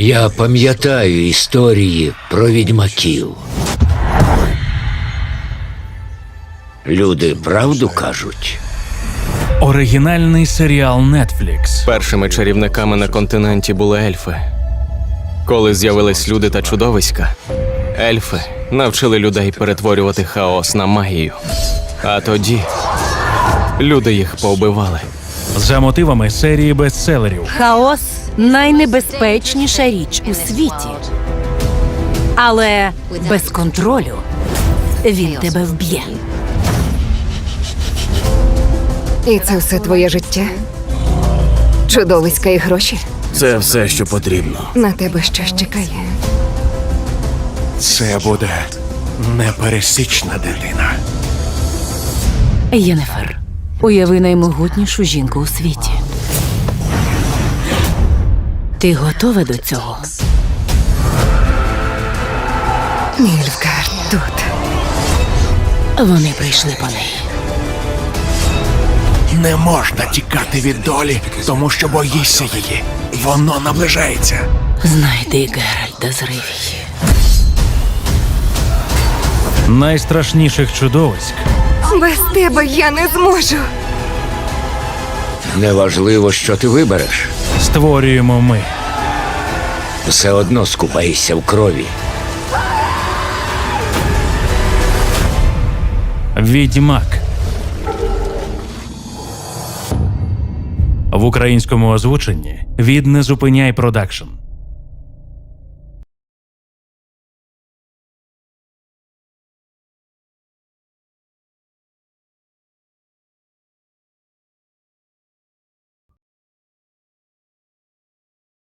Я пам'ятаю історії про відьмаків. Люди правду кажуть. Оригінальний серіал Netflix. Першими чарівниками на континенті були ельфи. Коли з'явились люди та чудовиська, ельфи навчили людей перетворювати хаос на магію. А тоді люди їх повбивали. За мотивами серії бестселерів Хаос найнебезпечніша річ у світі. Але без контролю він тебе вб'є. І це все твоє життя? Чудовиська і гроші? Це все, що потрібно. На тебе щось чекає. Це буде непересічна дитина. Єнефер, уяви наймогутнішу жінку у світі. Ти готова до цього? Нільфгард тут. Вони прийшли по неї. Не можна тікати від долі, тому що боїшся її. Воно наближається. Знайди Геральта з Ривії. найстрашніших чудовиськ Без тебе я не зможу. Неважливо, що ти вибереш, створюємо ми. все одно скупаєшся в крові. Відьмак. В українському озвученні від Не зупиняй продакшн.